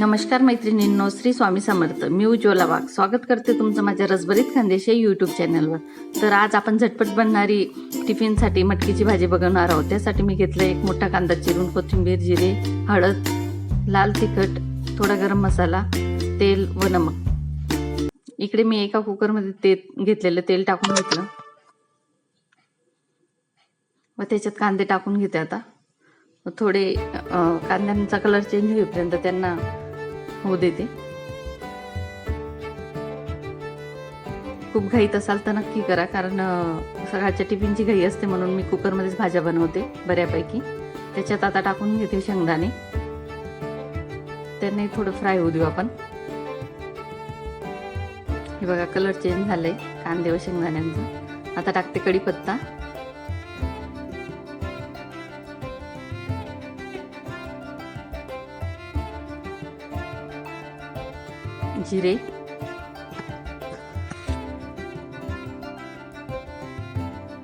नमस्कार मैत्रिणींनो श्री स्वामी समर्थ. मी उज्ज्वला वाघ स्वागत करते तुमचं माझ्या रसभरीत खानदेशी यूट्यूब चॅनलवर तर आज आपण झटपट बनणारी टिफिनसाठी मटकीची भाजी बघणार आहोत. त्यासाठी मी घेतलं एक मोठा कांदा चिरून कोथिंबीर जिरे हळद लाल तिखट थोडा गरम मसाला तेल व नमक. इकडे मी एका कुकरमध्ये ते घेतलेलं तेल टाकून घेतलं. व त्याच्यात कांदे टाकून घेते आता. थोडे कांद्यांचा कलर चेंज होईपर्यंत त्यांना हो देते खूप घाईत असाल तर नक्की करा कारण सकाळच्या टिफिनची घाई असते म्हणून मी कुकरमध्येच भाज्या बनवते बऱ्यापैकी. त्याच्यात आता टाकून घेते शेंगदाणे. त्यांनाही थोडं फ्राय होऊ देऊ आपण. हे बघा कलर चेंज झालंय कांदे व शेंगदाण्यांचा. आता टाकते कढीपत्ता. जिरे.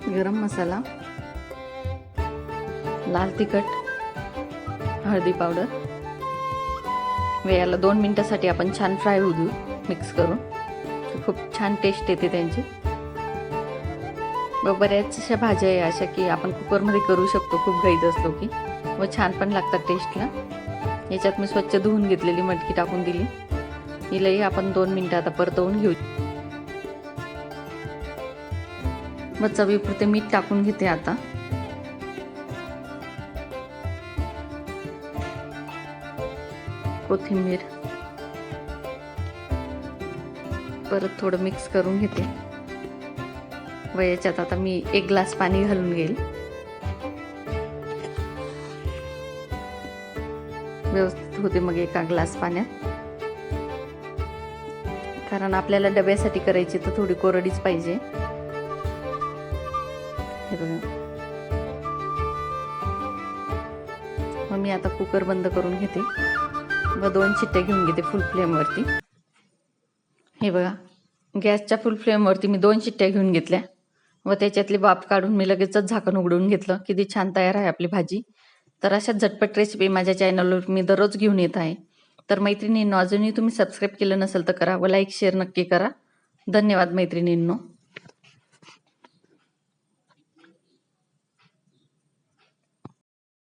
गरम मसाला. लाल तिखट. हळदी पावडर. व याला दोन मिनटासाठी आपण छान फ्राय होऊ देऊ मिक्स करून. खूप छान टेस्ट येते त्यांची. व बऱ्याचशा भाज्या आहे अशा की आपण कुकरमध्ये करू शकतो खूप घाईत असलो की. व छान पण लागतात टेस्टला याच्यात मी स्वच्छ धुवून घेतलेली मटकी टाकून दिली. हिलाही आपण दोन मिनटं आता परतवून घेऊ. मग चवीपुरते मीठ टाकून घेते आता. कोथिंबीर. परत थोडं मिक्स करून घेते. व याच्यात आता मी एक ग्लास पाणी घालून घेईल. व्यवस्थित होते मग एका ग्लास पाण्यात. कारण आपल्याला डब्यासाठी करायची तर थोडी कोरडीच पाहिजे. हे बघा. मग मी आता कुकर बंद करून घेते. व दोन चिट्ट्या घेऊन घेते फुल फ्लेमवरती हे बघा गॅसच्या फुल फ्लेमवरती मी दोन शिट्ट्या घेऊन घेतल्या. व त्याच्यातली बाप काढून मी लगेचच झाकण उघडून घेतलं. किती छान तयार आहे आपली भाजी. तर अशा झटपट रेसिपी माझ्या चॅनलवर मी दररोज घेऊन येत आहे. तर मैत्रिणींनो अजूनही तुम्ही सबस्क्राईब केलं नसेल तर करा. व लाईक शेअर नक्की करा. धन्यवाद मैत्रिणींनो.